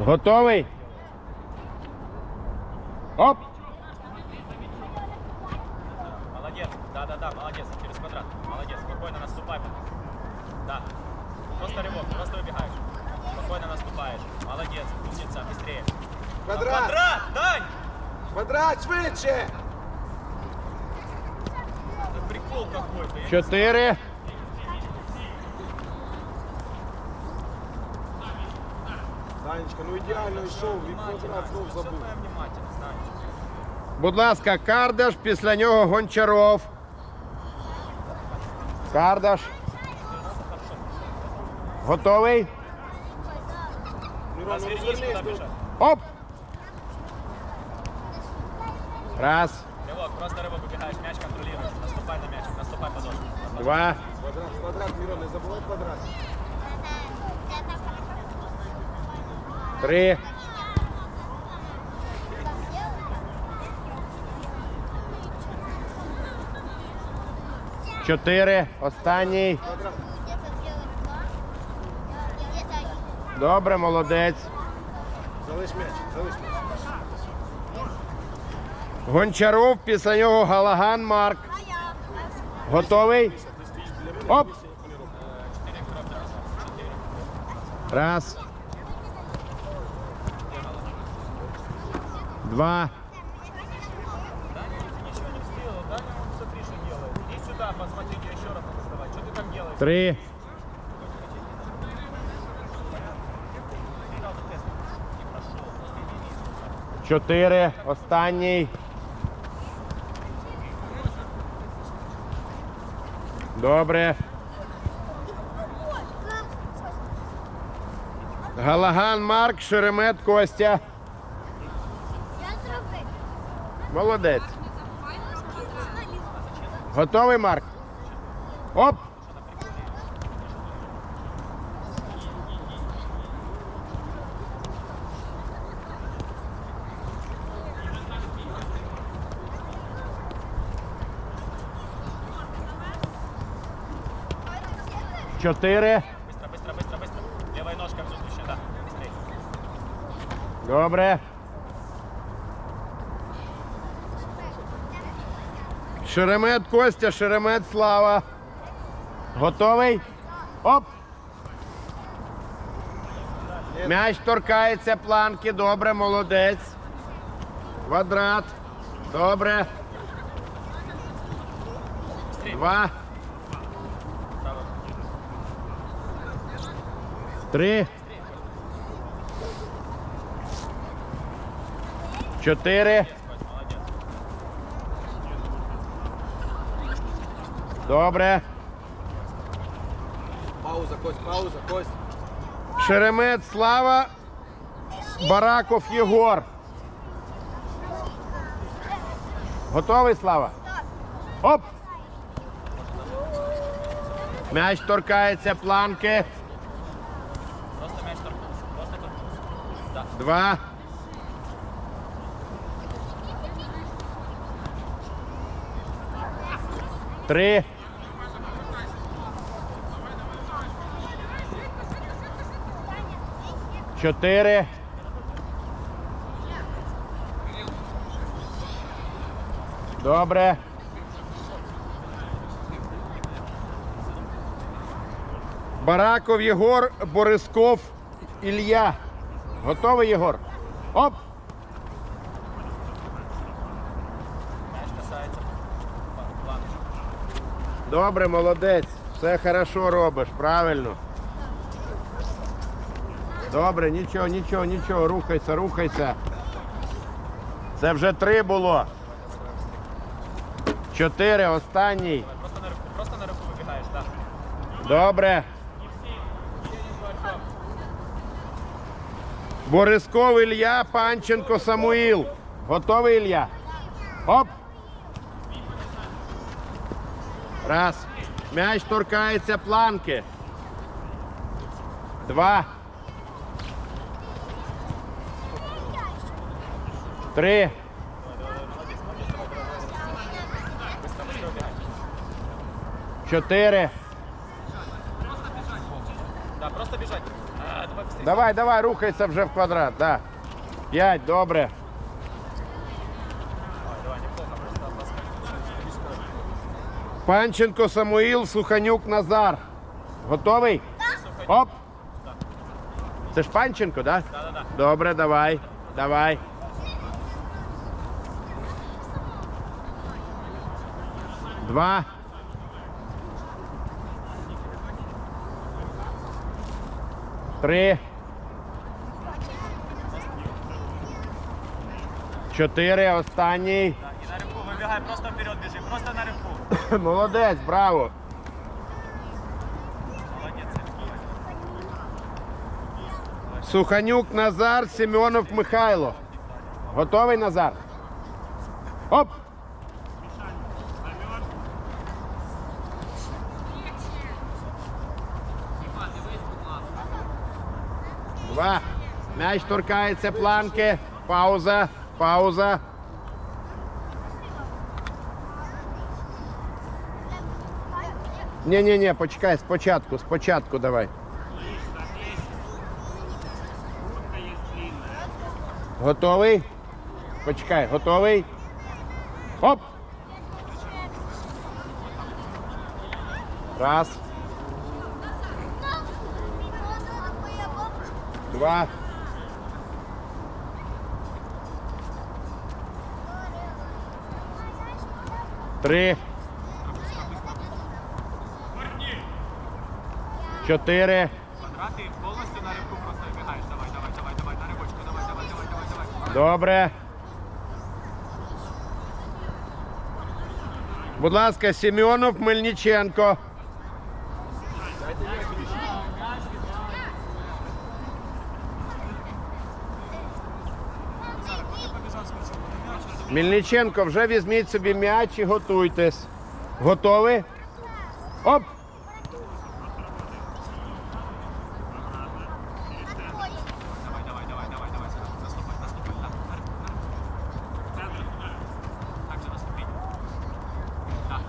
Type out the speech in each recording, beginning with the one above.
Готовий? Оп! Молодец. Да, да, да, молодец. Через квадрат. Молодец. Спокойно наступай. Да. Просто рывок, просто убегаешь. Спокойно наступаешь. Молодец. Умница, быстрее. Квадрат! Квадрат, Дань! Квадрат, швидше! Это прикол какой-то. я- Чотири. Данечка, ну ідеально йшов, і квадрат знов Все забув. внимательно, знаешь. Будь ласка, Кардаш, після нього Гончаров. Кардаш. Готовий? Мирон, ну Развернись, розвернись, куда ну. бежать. Оп! Раз, Рывок, просто рывок убегаешь, мяч контролируешь. Наступай на мяч, наступай подошву. два, Квадрат, квадрат, Мирон, не забувай квадрат. Три, чотири. Останній. Добре, молодець. Залиш м'яч, залиш м'яч. Гончаров, після нього Галаган Марк. Готовий? Оп! Раз. Иди вниз. Чотири. Останній. Добре. Галаган Марк, Шеремет Костя. Молодець. Готовий, Марк? Оп! Чотири. Быстро, быстро, быстро, быстро. Левая ножка в воздухе, да. Быстрее. Добре. Шеремет Костя, Шеремет Слава. Готовий? Оп! М'яч торкається планки. Добре, молодець. Квадрат. Добре. Два. Три. Чотири. Добре. Пауза, Кость, пауза, Кость. Шеремет Слава. Бараков Єгор. Готовий, Слава? Оп! М'яч торкається планки. Просто мяч торкнулся. Просто торкнулся. Да. Два. Три. Чотири. Добре. Бараков Єгор, Борисков, Ілля. Готовий, Єгор? Оп! Добре, молодець. Все хорошо робиш, правильно. Добре, нічого, нічого, нічого. Рухайся, рухайся. Це вже три було. Чотири, останній. Просто на руку, просто на руку выбегаешь, да. Добре. Борисков Ілля, Панченко, Самуїл. Готовий Ілля? Оп. Раз. М'яч торкається планки. Два. Три. Быстро, быстро убегай. Чотири. Да, просто бежать. А, давай быстрее. Давай, давай, рухайся вже в квадрат. Да. П'ять, добре. Давай, давай, неплохо, просто отпускай. Панченко Самуїл, Суханюк Назар. Готовий? Оп. Це ж Панченко, так? Да? Да-да-да. Добре, давай. Давай. Два. Три. Чотири. Останній. Да, и на рыбку выбегай, просто вперед бежи, просто на рыбку. Молодець, браво. Молодец, Сергей. Суханюк Назар, Семенов Михайло. Готовий Назар? Оп! Два. М'яч торкається планки. Пауза. Пауза. Ні, ні, ні, почекай, спочатку, спочатку давай. Готовий? Почекай, готовий? Оп! Раз, два. Три. Чотири. Квадраты полностью на рыбку просто выбегаешь. Давай, давай, давай, давай, на рыбочку, давай, давай, давай, давай, давай. Добре. Будь ласка, Семенов, Мельниченко. Мельниченко, вже візьміть собі м'яч і готуйтесь. Готові? Оп! Давай, давай, давай, давай, давай, сюда. Наступай, наступай, на, на рыбку, на рыбку. Так же наступи. Да.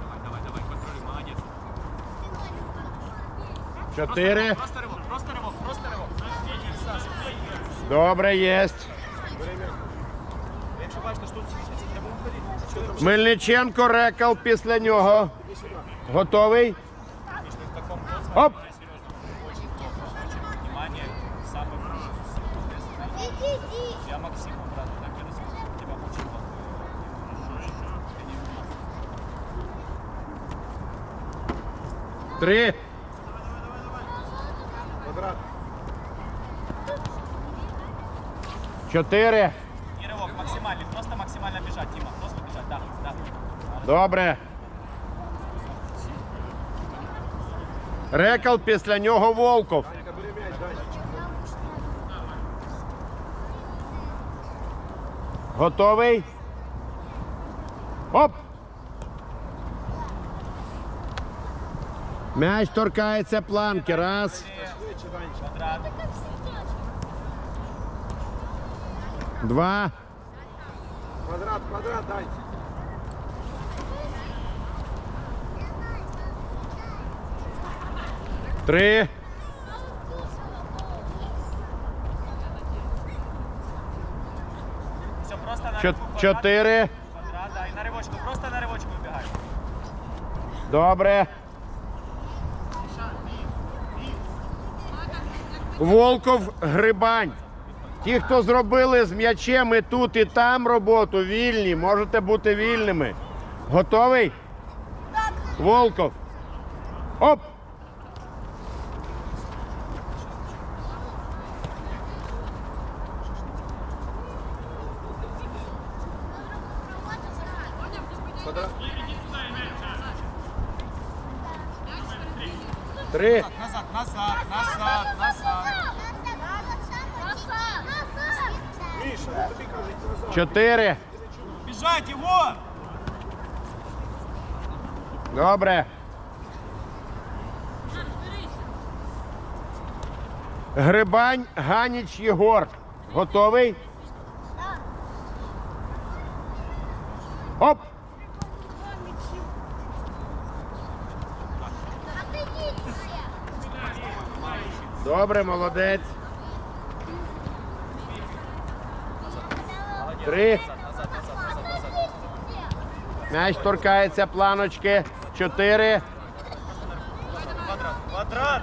Давай, давай, давай, контролюй, молодец. Чотири. Просто рывок, просто рывок, просто рывок. Саша, Добре, єсть. Мельниченко, Рекал після нього. Готовий? Если в таком досводе, Оп. да, серьезно, очень плохо, очень внимание, самый Я Максиму, брат, так я расскажу, у тебя очень плохо. Ты не внимательный. Три. Квадрат. Чотири. Добре. Рекал після нього Волков. Готовий? Оп! М'яч торкається планки. Раз, два, Квадрат, квадрат, Данька. три, все, просто на чо- рывку, квадрат, чотири. квадрат, да, и на рывочку, просто на рывочку убегай. Добре. Волков Грибань. Ті, хто зробили з м'ячем і тут, і там роботу, вільні, можете бути вільними. Готовий? Волков. Оп! Назад, назад, назад. Міша, тобі кажуть, назад. Чотири. Біжать, його! Добре. Грибань Ганіч Єгор. Готовий? Оп! Добре, молодець. Три. М'яч торкається планочки. Чотири. Квадрат. Квадрат.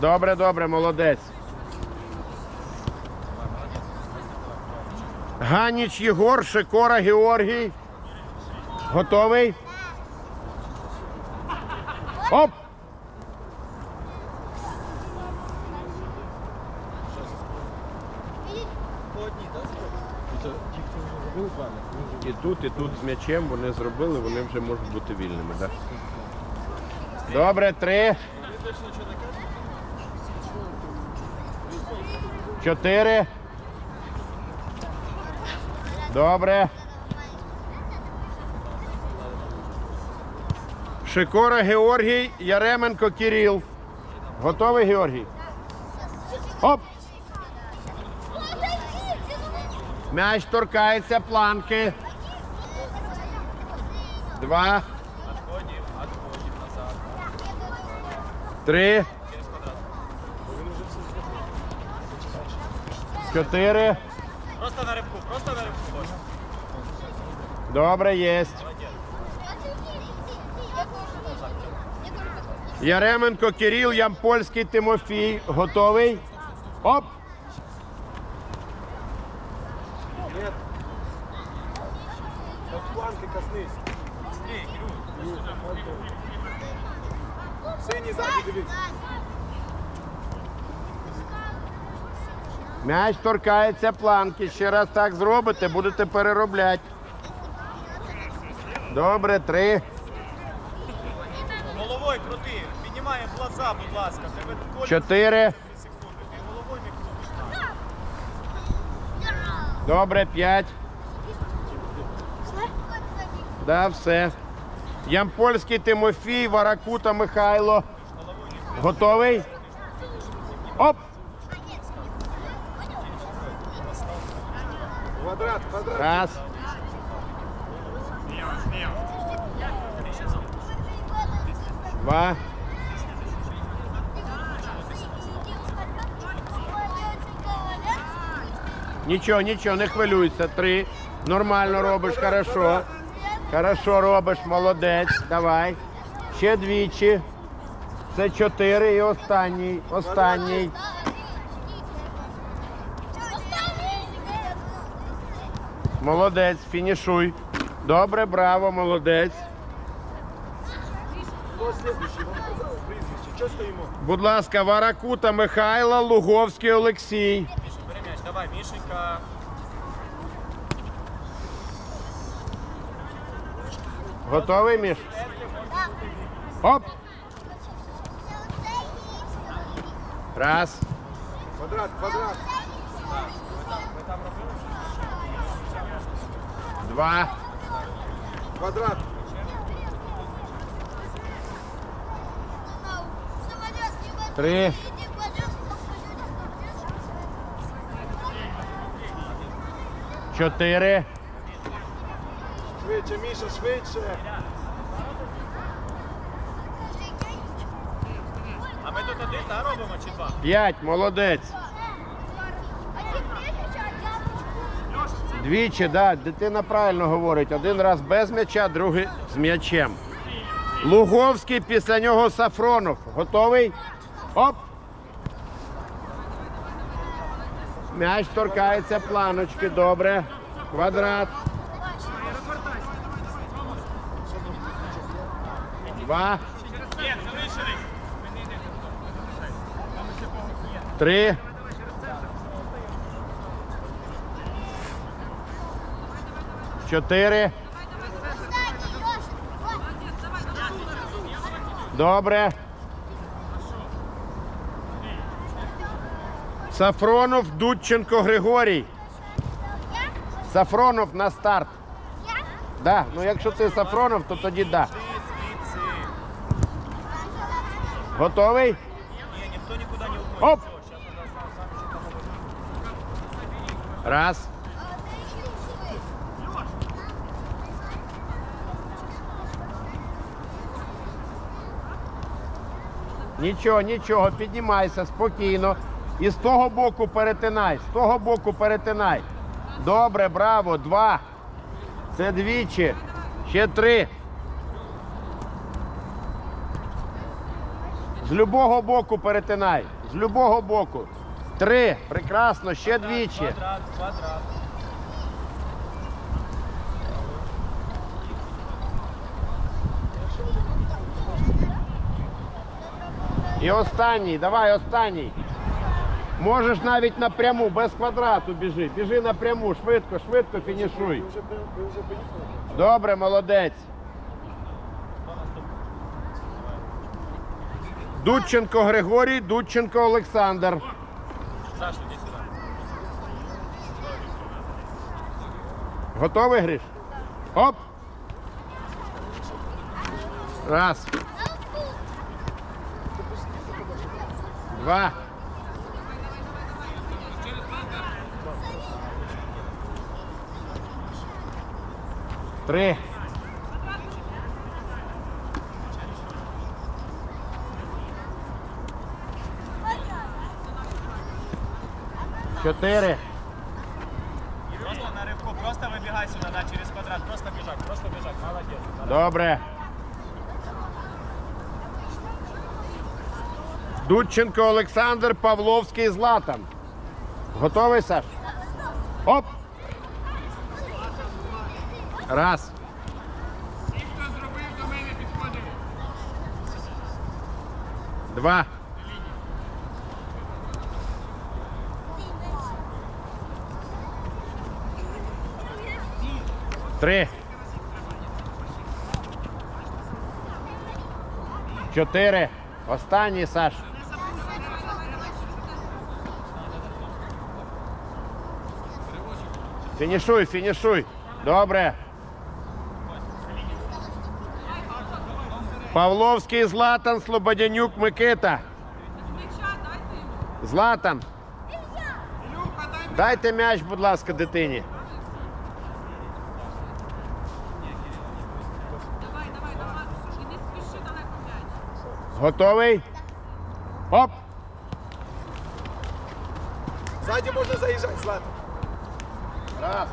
Добре, добре, молодець. Ганіч Єгор, Шикора Георгій. Готовий? Оп! І тут, і тут з м'ячем вони зробили, вони вже можуть бути вільними. Да? Добре, три. Чотири. Добре. Шикора Георгій, Яременко Кирил. Готовий, Георгій? Оп! М'яч торкається планки. Два, три, чотири. Просто на рибку, просто на рибку. Добре, єсть. Яременко Кирил, Ямпольський Тимофій. Готовий? Оп! Планки коснись. Быстрее, Кирюх. Синій ззаді дивись. М'яч торкається планки. Ще раз так зробите, будете переробляти. Добре, три. Глаза, будь ласка. Чотири. Добре, п'ять. Да, все. Ямпольський Тимофій, Варакута Михайло. Готовий? Оп! Квадрат, квадрат. Раз. Два. Нічого, нічого, не хвилюйся. Три. Нормально робиш, хорошо. Хорошо робиш, молодець. Давай. Ще двічі. Це чотири і останній. Останній. Молодець, фінішуй. Добре, браво, молодець. Будь ласка, Варакута Михайло, Луговський Олексій. Міша, бери м'яч. Давай, Мішенька. Готовий, Міш? Оп! Раз. Квадрат, квадрат. Два. Квадрат. Три. Чотири. Швидше, Міша, швидше. А ми тут один, да, робимо чи два? П'ять. Молодець. Двічі, да, дитина правильно говорить. Один раз без м'яча, другий з м'ячем. Луговський, після нього Сафронов. Готовий? Оп! М'яч торкається планочки. Добре. Квадрат. Два. Три. Чотири. Добре. Сафронов, Дудченко, Григорій. Сафронов на старт. Да. Ну якщо ти Сафронов, то тоді да. Готовий? Ні, ніхто нікуди не уходить. Оп! Раз. Нічого, нічого, піднімайся спокійно. І з того боку перетинай, з того боку перетинай. Добре, браво, два. Це двічі. Ще три. З любого боку перетинай. З любого боку. Три. Прекрасно, ще двічі. Квадрат, квадрат. І останній, давай останній. Можеш навіть напряму, без квадрату біжи. Біжи напряму, швидко, швидко фінішуй. Добре, молодець. Дудченко Григорій, Дудченко Олександр. Готовий, Гриш? Оп! Раз. Два. Три. Чотири. Просто на ривку, просто вибігай сюди, да, через квадрат. Просто біжать, просто біжать. Молодець. Добре. Дудченко Олександр, Павловський Златан. Готовий, Саш? Оп! Раз. Всі, хто зробив, до мене підходимо. Два. Три. Чотири. Останній, Саш. Фінішуй, фінішуй. Добре. Павловський Златан, Слободянюк Микита. Златан. Дайте м'яч, будь ласка, дитині. Давай, давай, давай. І не спіши далеко м'яч. Готовий? Оп! Ззаді можна заїжджати, Злата. Раз.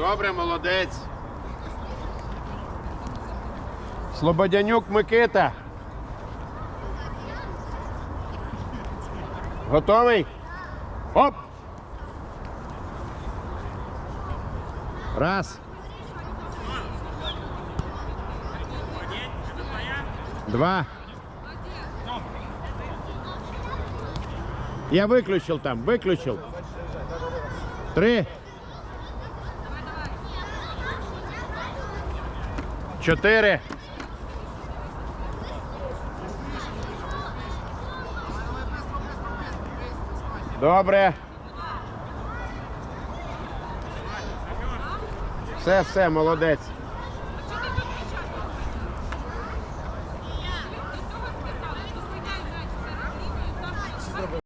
Добре, молодець. Слободянюк Микита. Готовий? Оп! Раз. Два. Я выключил там, выключил. Три. Чотири. Добре. Все, все, молодець.